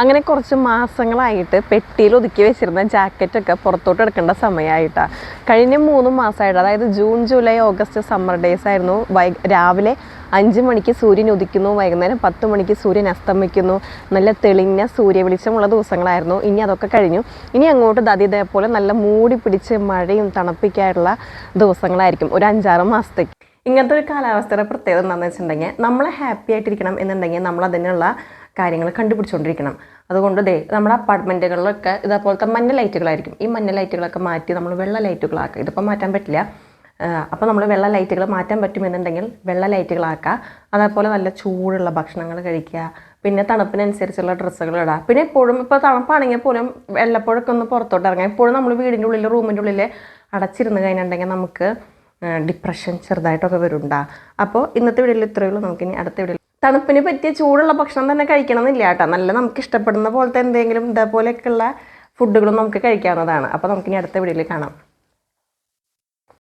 അങ്ങനെ കുറച്ച് മാസങ്ങളായിട്ട് പെട്ടിയിൽ ഒതുക്കി വെച്ചിരുന്ന ജാക്കറ്റൊക്കെ പുറത്തോട്ട് എടുക്കേണ്ട സമയമായിട്ടാണ് കഴിഞ്ഞ മൂന്ന് മാസമായിട്ട് അതായത് June July August summer days ആയിരുന്നു. വൈ രാവിലെ അഞ്ച് മണിക്ക് സൂര്യൻ ഉദിക്കുന്നു വൈകുന്നേരം പത്ത് മണിക്ക് സൂര്യൻ അസ്തമിക്കുന്നു. നല്ല തെളിഞ്ഞ സൂര്യ വെളിച്ചമുള്ള ദിവസങ്ങളായിരുന്നു. ഇനി അതൊക്കെ കഴിഞ്ഞു. ഇനി അങ്ങോട്ട് ദതി ഇതേപോലെ നല്ല മൂടി പിടിച്ച് മഴയും തണുപ്പിക്കായിട്ടുള്ള ദിവസങ്ങളായിരിക്കും ഒരു അഞ്ചാറ് മാസത്തേക്ക്. ഇങ്ങനത്തെ ഒരു കാലാവസ്ഥയുടെ പ്രത്യേകത എന്താണെന്ന് വെച്ചിട്ടുണ്ടെങ്കിൽ നമ്മളെ ഹാപ്പി ആയിട്ടിരിക്കണം എന്നുണ്ടെങ്കിൽ നമ്മൾ അതിനുള്ള കാര്യങ്ങൾ കണ്ടുപിടിച്ചുകൊണ്ടിരിക്കണം അതുകൊണ്ട് ദേ നമ്മുടെ അപ്പാർട്ട്മെന്റുകളിലൊക്കെ ഇതേപോലത്തെ മഞ്ഞ ലൈറ്റുകളായിരിക്കും ഈ മഞ്ഞ ലൈറ്റുകളൊക്കെ മാറ്റി നമ്മൾ വെള്ള ലൈറ്റുകളാക്കുക ഇതിപ്പോൾ മാറ്റാൻ പറ്റില്ല. അപ്പോൾ നമ്മൾ വെള്ള ലൈറ്റുകൾ മാറ്റാൻ പറ്റുമെന്നുണ്ടെങ്കിൽ വെള്ള ലൈറ്റുകളാക്കുക അതേപോലെ നല്ല ചൂടുള്ള ഭക്ഷണങ്ങൾ കഴിക്കുക. പിന്നെ തണുപ്പിനനുസരിച്ചുള്ള ഡ്രസ്സുകൾ ഇടുക. പിന്നെ എപ്പോഴും ഇപ്പോൾ തണുപ്പാണെങ്കിൽ പോലും വല്ലപ്പോഴൊക്കെ ഒന്ന് പുറത്തോട്ട് ഇറങ്ങാം. എപ്പോഴും നമ്മൾ വീടിന്റെ ഉള്ളിൽ റൂമിന്റെ ഉള്ളിൽ അടച്ചിരുന്ന് കഴിഞ്ഞിട്ടുണ്ടെങ്കിൽ നമുക്ക് ഡിപ്രഷൻ ചെറുതായിട്ടൊക്കെ വരുണ്ടാ അപ്പോൾ ഇന്നത്തെ വീഡിയോയിൽ ഇത്രയുള്ളൂ നമുക്കിനി അടുത്ത വീഡിയോയിൽ തണുപ്പിന് പറ്റിയ ചൂടുള്ള ഭക്ഷണം തന്നെ കഴിക്കണം എന്നില്ല കേട്ടോ. നല്ല നമുക്ക് ഇഷ്ടപ്പെടുന്ന പോലത്തെ എന്തെങ്കിലും ഇതേപോലെയൊക്കെയുള്ള ഫുഡുകളും നമുക്ക് കഴിക്കാവുന്നതാണ്. അപ്പോൾ നമുക്കിനി അടുത്ത വീഡിയോയിൽ കാണാം.